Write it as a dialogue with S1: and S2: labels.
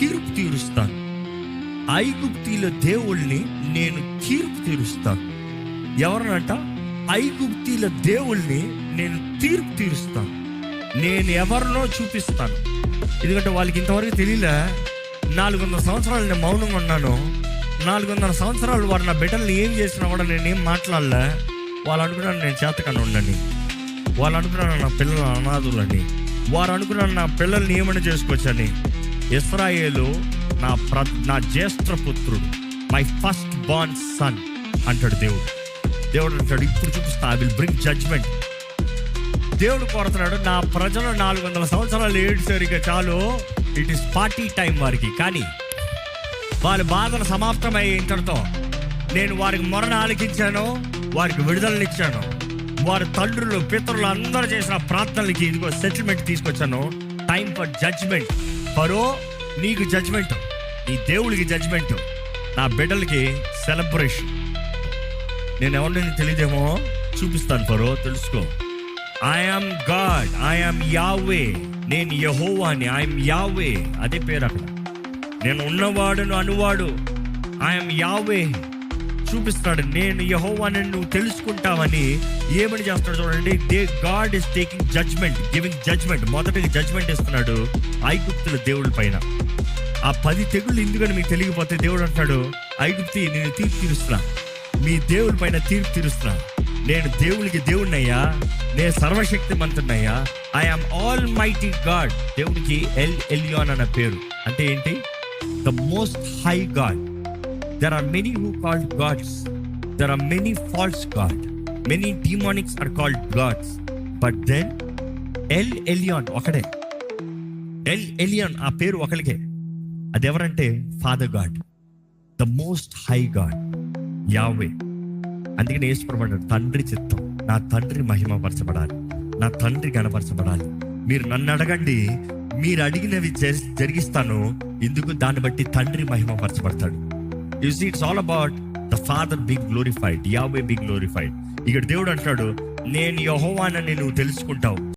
S1: తీర్పు తీరుస్తాను. ఐగుప్తీల దేవుళ్ళని నేను తీర్పు తీరుస్తాను. ఎవరనంట? ఐగుప్తీల దేవుళ్ళని నేను తీర్పు తీరుస్తాను. నేను ఎవరినో చూపిస్తాను. ఎందుకంటే వాళ్ళకి ఇంతవరకు తెలియలే నాలుగు వందల సంవత్సరాలు నేను మౌనంగా ఉన్నాను. నాలుగు వందల సంవత్సరాలు వారు నా బిడ్డల్ని ఏం చేసినా కూడా నేను ఏం మాట్లాడలే. వాళ్ళు అనుకున్నాను నేను చేతకన్నా ఉండని. వాళ్ళు అనుకున్నాను నా పిల్లలు అనాథులని. వారు అనుకున్నాను నా పిల్లల్ని ఏమైనా చేసుకోవచ్చని ఇస్రాయేలు నా ప్ర నా జ్యేష్ఠ పుత్రుడు. మై ఫస్ట్ బార్న్ సన్ అంటాడు దేవుడు. దేవుడు అంటాడు ఇప్పుడు చూపిస్తా ఐ విల్ బ్రింగ్ జడ్జ్మెంట్ దేవుడు కోరుతున్నాడు నా ప్రజలు నాలుగు వందల సంవత్సరాలు ఏడుసరిగా చాలు. ఇట్ ఈస్ పార్టీ టైం వారికి. కానీ వారి బాధలు సమాప్తమయ్యే ఇంతటితో నేను వారికి మొరణ ఆలకించాను వారికి విడుదలనిచ్చాను వారి తండ్రులు పితరులు అందరూ చేసిన ప్రార్థనలకి ఇదిగో సెటిల్మెంట్ తీసుకొచ్చాను. టైం ఫర్ జడ్జ్మెంట్ ఫరో నీకు జడ్జ్మెంట్ నీ దేవుడికి జడ్జ్మెంట్ నా బిడ్డలకి సెలబ్రేషన్ నేను ఎవరిని తెలియదేమో చూపిస్తాను ఫరో తెలుసుకో. ఐఎమ్ గాడ్ ఐఎమ్ యావే నేను యహోవాని ఐఎమ్ యావే అదే పేరు అక్కడ. నేను ఉన్నవాడును అనువాడు. ఐఎమ్ యావే చూపిస్తాడు నేను యహోవాని నువ్వు తెలుసుకుంటావని ఏమని చేస్తాడు చూడండి. The God is taking judgment giving judgment మొదటికి జడ్జ్మెంట్ ఇస్తున్నాడు ఐగుప్తుల దేవుడి పైన. ఆ పది తెగుళ్ళు ఎందుకని మీకు తెలియకపోతే దేవుడు అంటాడు ఐగుప్తి నేను తీర్పు తీరుస్తున్నా. మీ దేవుడి పైన తీర్పు తీరుస్తున్నా. నేను దేవుడికి దేవుడినయ్యా నేను సర్వశక్తి మంతున్నయ్యా ఐఎమ్ ఆల్ మైటీ గాడ్ దేవుడికి ఎల్ ఎలియాన్ అన్న పేరు. అంటే ఏంటి? The most high God there are many who called gods there are many false god many demonics are called gods but then El Elyon ఒకడే. ఎల్ ఎలియాన్ ఆ పేరు ఒకరికే అది ఎవరంటే father God the most high God Yahweh అందుకని వేసుకున్నాడు తండ్రి చిత్తం. నా తండ్రి మహిమపరచబడాలి. నా తండ్రి గణపరచబడాలి. మీరు నన్ను అడగండి. మీరు అడిగినవి జరి- జరిగిస్తాను. ఎందుకు దాన్ని బట్టి తండ్రి మహిమపరచబడతాడు. You see it's all about the father big glorified Yahweh be glorified ఇక్కడ దేవుడు అంటాడు నేను యహోవానని నువ్వు తెలుసుకుంటావు.